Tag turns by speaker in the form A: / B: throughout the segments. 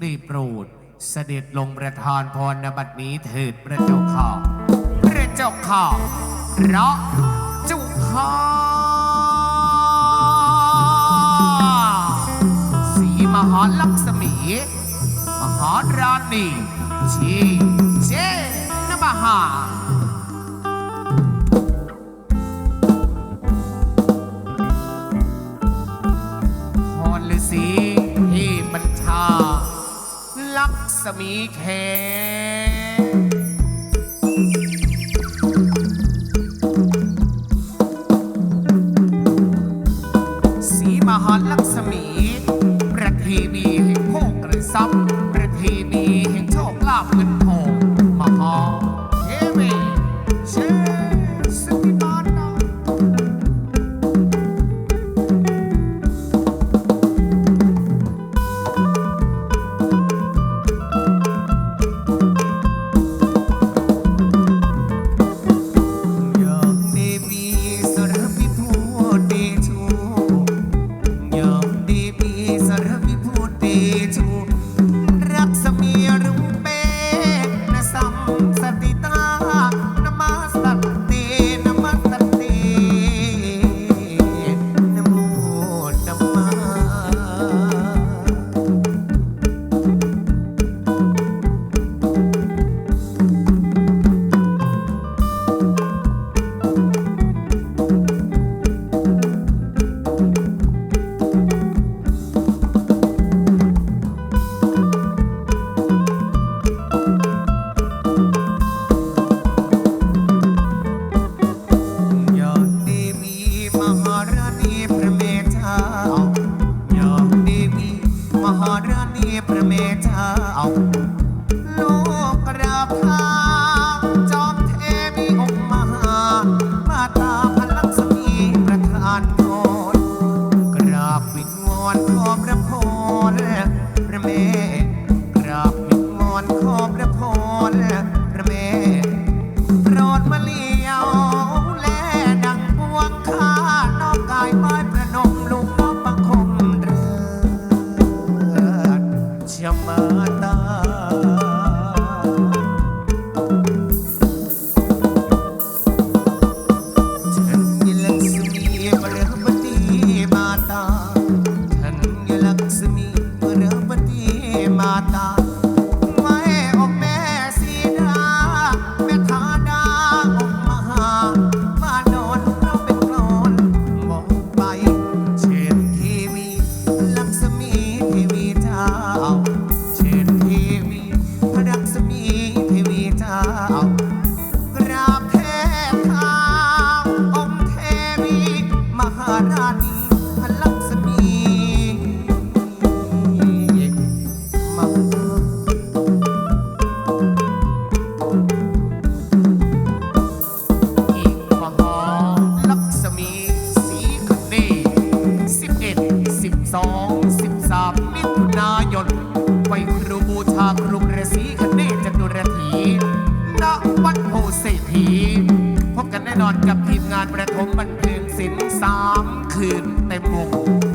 A: ได้โปรดเสด็จลงประทานพรนบัดนี้เถิดพระเจ้าข่าพระเจ้าข่าพระจุข่าสีมหาลักษมี มหาราณีชีเจนมหา สมีแข ชมีมรรคาตามาตา นอนกับทีมงานประทมบันเทิงสินสาม
B: คืนเต็มวง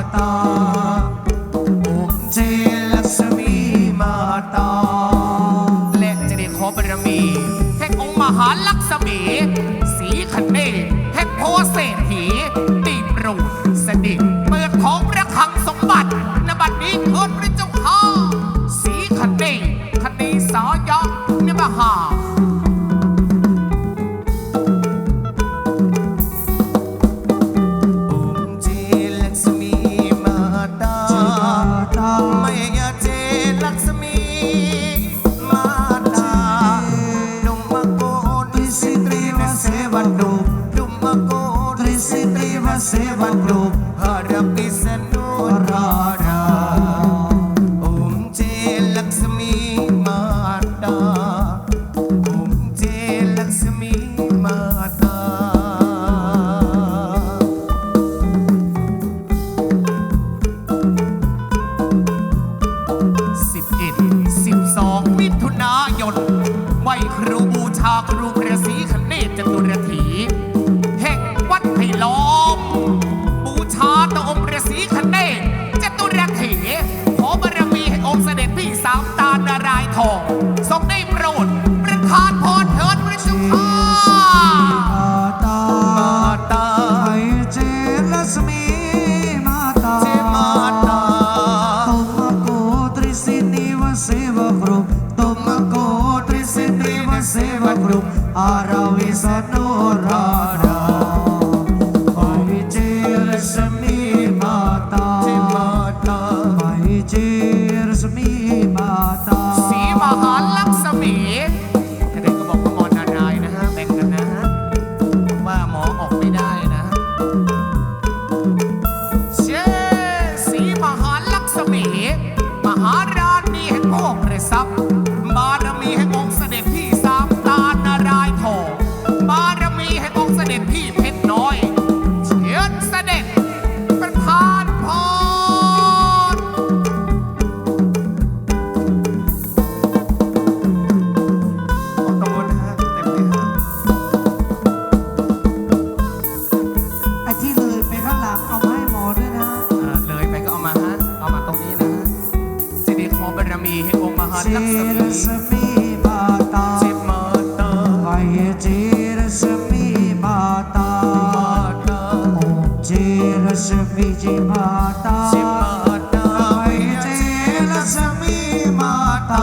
B: माता ॐ जय लक्ष्मी
A: माता ละจะไขอบารมีแห่งองค์มหาลักษมีสีขันเห่โพเศรษฐีติโปรดเสด็จเปิดของพระคังสมบัตินบัดนี้เกิดพระจ พรเถิดพระ
B: สุภา
A: เส
B: วกรุปอาราวิสนุรา
A: รา ข้า
B: งหลังเอามาให้หมอด้วยนะ
A: เลยไปก็เอามาฮะ เอามาตรงนี้นะฮะสิริโคบารมีให้องค์มหาลักษมี
B: रश्मि
A: माता จิต
B: มาตาไปเ जी रश्मि माता ตา ओम जी रश्मि जी माता จิตมาตา
A: आइए जी रश्मि माता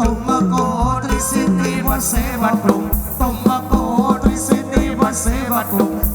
A: तुमको त्रिसिद्धि व सेवा तुम तुमको त्रिसिद्धि व सेवा ม